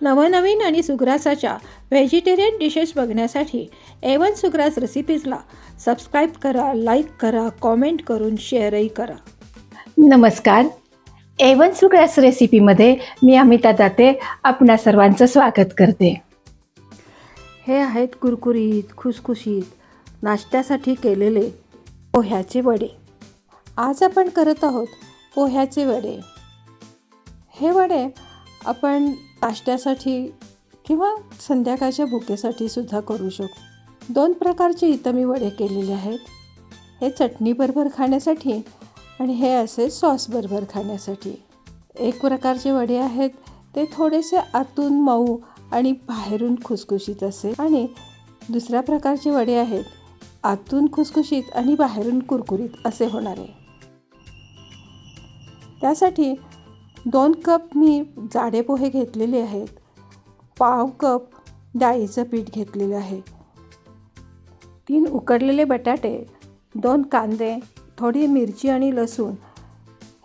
नवनवीन आणि सुग्रासाच्या व्हेजिटेरियन डिशेस बघण्यासाठी एवन सुग्रास रेसिपीजला सबस्क्राईब करा लाईक करा कॉमेंट करून शेअरही करा. नमस्कार. एवन सुग्रास रेसिपीमध्ये मी अमिता दाते आपणा सर्वांचं स्वागत करते. हे आहेत कुरकुरीत खुसखुशीत नाश्त्यासाठी केलेले पोह्याचे वडे. आज आपण करत आहोत पोह्याचे वडे. हे वडे आपण नाश्त्यासाठी किंवा संध्याकाळच्या भुकेसाठी सुद्धा करू शकतो दोन प्रकारचे इथं मी वडे केलेले आहेत. हे चटणीबरोबर खाण्यासाठी आणि हे असे सॉसबरोबर खाण्यासाठी. एक प्रकारचे वडे आहेत. ते थोडेसे आतून मऊ आणि बाहेरून खुसखुशीत असे. आणि दुसऱ्या प्रकारचे वडे आहेत. आतून खुसखुशीत आणि बाहेरून कुरकुरीत असे होणारे. त्यासाठी दोन कप मी जाडे पोहे घेतलेले आहेत. पाव कप डाळीचं पीठ घेतलेलं आहे. तीन उकडलेले बटाटे दोन कांदे थोडी मिरची आणि लसूण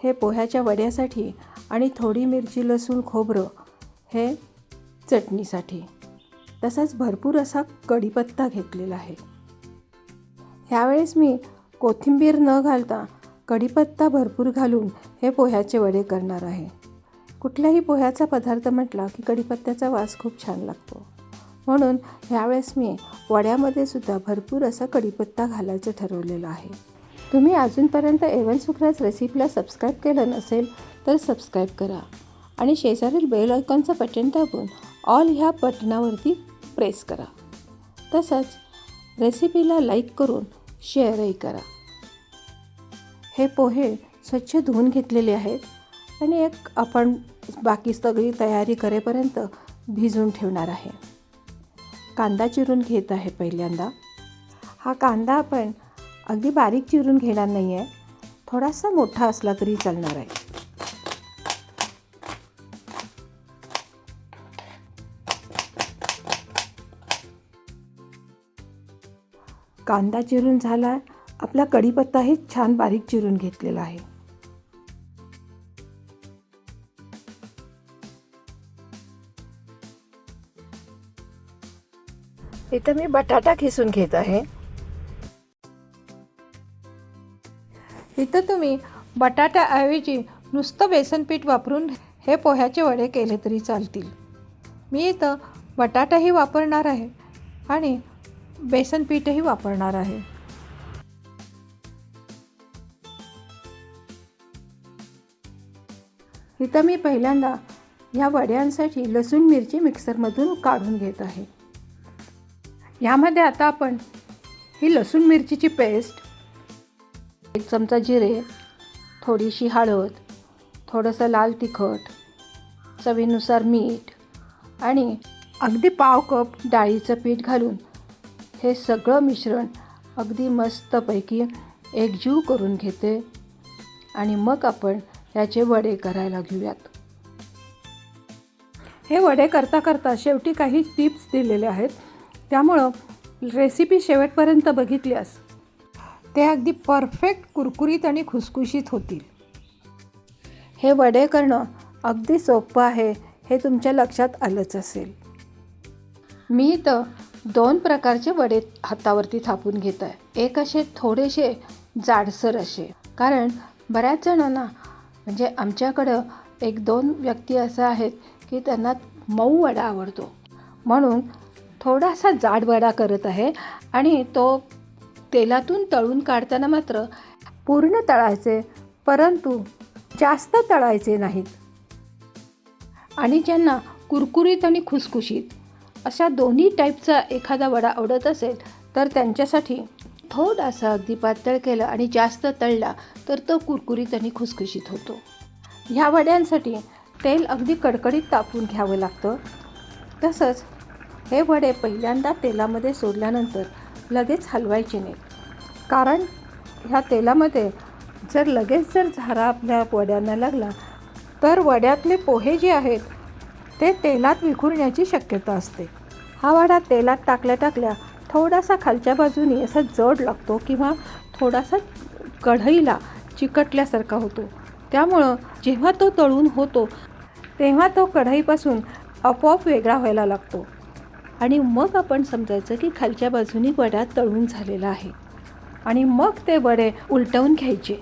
हे पोह्याच्या वड्यासाठी आणि थोडी मिरची लसूण खोबरं हे चटणीसाठी. तसाच भरपूर असा कढीपत्ता घेतलेला आहे. ह्यावेळेस मी कोथिंबीर न घालता कढीपत्ता भरपूर घालून हे पोह्याचे वडे करणार आहे. कुठल्याही पोह्याचा पदार्थ म्हटला की कढीपत्त्याचा वास खूप छान लागतो. म्हणून ह्यावेळेस मी वड्यामध्ये सुद्धा भरपूर असा कढीपत्ता घालायचं ठरवलेलं आहे. तुम्ही अजूनपर्यंत एवन सुखराज रेसिपीला सबस्क्राईब केलं नसेल तर सबस्क्राईब करा आणि शेजारील बेल आयकॉनचं बटन दाबून ऑल ह्या बटनावरती प्रेस करा. तसंच रेसिपीला लाईक करून शेअरही करा. हे पोहे स्वच्छ धुवून घेतलेले आहेत आणि एक आपण बाकी सगळी तयारी करेपर्यंत भिजून ठेवणार आहे. कांदा चिरून घेत आहे पहिल्यांदा. हा कांदा आपण अगदी बारीक चिरून घेणार नाही आहे थोडासा मोठा असला तरी चालणार आहे. कांदा चिरून झाला. आपला कढीपत्ताही छान बारीक चिरून घेतलेला आहे. इथं मी बटाटा खिसून घेत आहे. इथं तुम्ही बटाट्याऐवजी नुसतं बेसन पीठ वापरून हे पोह्याचे वडे केले तरी चालतील. मी इथं बटाटाही वापरणार आहे आणि बेसन पीठही वापरणार आहे. इथं मी पहिल्यांदा ह्या वड्यांसाठी लसूण मिरची मिक्सरमधून काढून घेत आहे. यामध्ये आता आपण ही लसूण मिरचीची पेस्ट एक चमचा जिरे थोडीशी हळद थोडंसं लाल तिखट चवीनुसार मीठ आणि अगदी पाव कप डाळीचं पीठ घालून हे सगळं मिश्रण अगदी मस्तपैकी एकजीव करून घेते. आणि मग आपण ह्याचे वडे करायला घेऊयात. हे वडे करता करता शेवटी काही टिप्स दिलेले आहेत. त्यामुळं रेसिपी शेवटपर्यंत बघितल्यास ते अगदी परफेक्ट कुरकुरीत आणि खुसखुशीत होतील. हे वडे करणं अगदी सोपं आहे हे तुमच्या लक्षात आलंच असेल. मी तर दोन प्रकारचे वडे हातावरती थापून घेत आहे एक असे थोडेसे जाडसर असे. कारण बऱ्याच जणांना म्हणजे आमच्याकडं एक दोन व्यक्ती असं आहेत की त्यांना मऊ वडा आवडतो. म्हणून थोडासा जाड वडा करत आहे आणि तो तेलातून तळून काढताना मात्र पूर्ण तळायचे परंतु जास्त तळायचे नाहीत. आणि ज्यांना कुरकुरीत आणि खुसखुशीत अशा दोन्ही टाईपचा एखादा वडा आवडत असेल तर त्यांच्यासाठी थोडासा अगदी पातळ केला आणि जास्त तळला तर तो कुरकुरीत आणि खुसखुशीत होतो. ह्या वड्यांसाठी तेल अगदी कडकडीत तापून घ्यावं लागतं. तसंच हे वडे पहिल्यांदा तेलामध्ये सोडल्यानंतर लगेच हलवायचे नाहीत कारण ह्या तेलामध्ये जर लगेच जर झारा आपल्या वड्यांना लागला तर वड्यातले पोहे जे आहेत ते तेलात विखुरण्याची शक्यता असते. हा वडा तेलात टाकल्या टाकल्या थोडासा खालच्या बाजूने असा जड लागतो किंवा थोडासा कढईला चिकटल्यासारखा होतो. त्यामुळं जेव्हा तो तळून होतो तेव्हा तो कढईपासून आपोआप वेगळा व्हायला लागतो. आणि मग आपण समजायचं की खालच्या बाजूनी वडा तळून झालेला आहे. आणि मग ते वडे उलटवून घ्यायचे.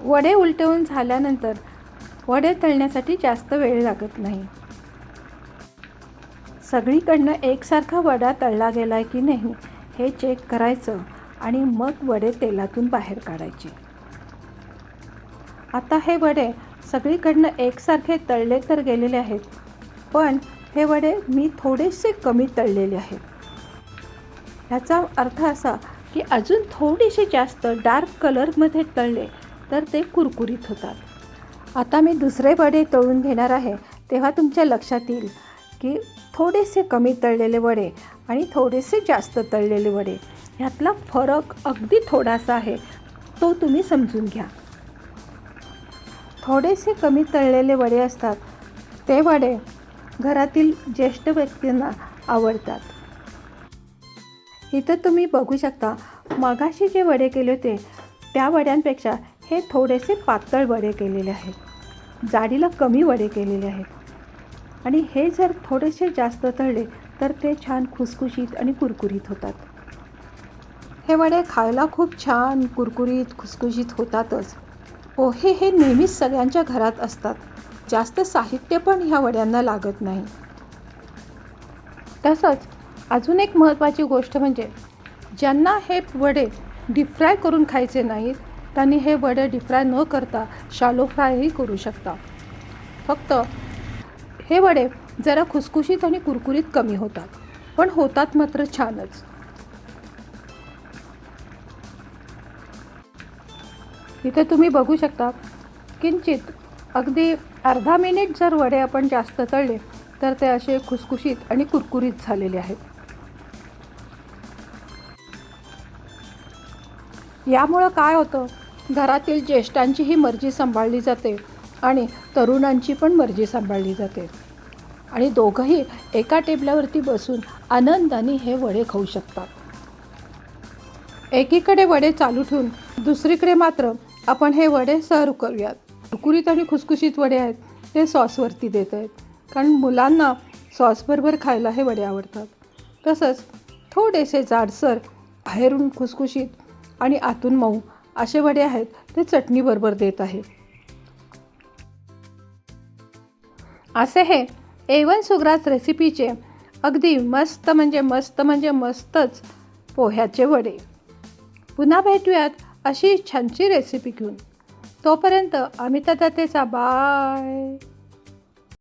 वडे उलटवून झाल्यानंतर वडे तळण्यासाठी जास्त वेळ लागत नाही. सगळीकडनं एकसारखा वडा तळला गेला आहे की नाही हे चेक करायचं आणि मग वडे तेलातून बाहेर काढायचे. आता हे वडे सगळीकडनं एकसारखे तळले तर गेलेले आहेत पण हे वडे मी थोडेसे कमी तळलेले आहेत. ह्याचा अर्थ असा की अजून थोडेसे जास्त डार्क कलरमध्ये तळले तर ते कुरकुरीत होतात. आता मी दुसरे वडे तळून घेणार आहे तेव्हा तुमच्या लक्षात येईल की थोडेसे कमी तळलेले वडे आणि थोडेसे जास्त तळलेले वडे. ह्यातला फरक अगदी थोडासा आहे. तो तुम्ही समजून घ्या. थोडेसे कमी तळलेले वडे असतात. ते वडे घरातील ज्येष्ठ व्यक्तींना आवडतात. इथं तुम्ही बघू शकता मगाशी जे वडे केले होते त्या वड्यांपेक्षा हे थोडेसे पातळ वडे केलेले आहेत. जाडीला कमी वडे केलेले आहेत. आणि हे जर थोडेसे जास्त तळले तर ते छान खुसखुशीत आणि कुरकुरीत होतात. हे वडे खायला खूप छान कुरकुरीत खुसखुशीत होतातच. पोहे हे नेहमीच सगळ्यांच्या घरात असतात. जास्त साहित्य पण ह्या वड्यांना लागत नाही. तसंच अजून एक महत्त्वाची गोष्ट म्हणजे ज्यांना हे वडे डीपफ्राय करून खायचे नाहीत त्यांनी हे वडे डीपफ्राय न करता शालो फ्रायही करू शकता. फक्त हे वडे जरा खुसखुशीत आणि कुरकुरीत कमी होतात पण होतात मात्र छानच. इथे तुम्ही बघू शकता किंचित अगदी अर्धा मिनिट जर वडे आपण जास्त तळले तर ते असे खुसखुशीत आणि कुरकुरीत झालेले आहेत. यामुळं काय होतं घरातील ज्येष्ठांचीही मर्जी सांभाळली जाते. आणि तरुणांची पण मर्जी सांभाळली जाते. आणि दोघंही एका टेबलावरती बसून आनंदाने हे वडे खाऊ शकतात. एकीकडे वडे चालू ठेवून दुसरीकडे मात्र आपण हे वडे सर्व करूयात. कुरकुरीत आणि खुसखुशीत वडे आहेत ते सॉसवरती देत आहेत. कारण मुलांना सॉसबरोबर खायला हे वडे आवडतात. तसंच थोडेसे जाडसर बाहेरून खुसखुशीत आणि आतून मऊ असे वडे आहेत ते चटणीबरोबर देत आहे. असे हे एवन सुग्रास रेसिपीचे अगदी मस्त म्हणजे मस्त म्हणजे मस्तच पोह्याचे वडे. पुन्हा भेटूयात अशी छानशी रेसिपी घेऊन. तोपर्यंत अमिता दातेचा बाय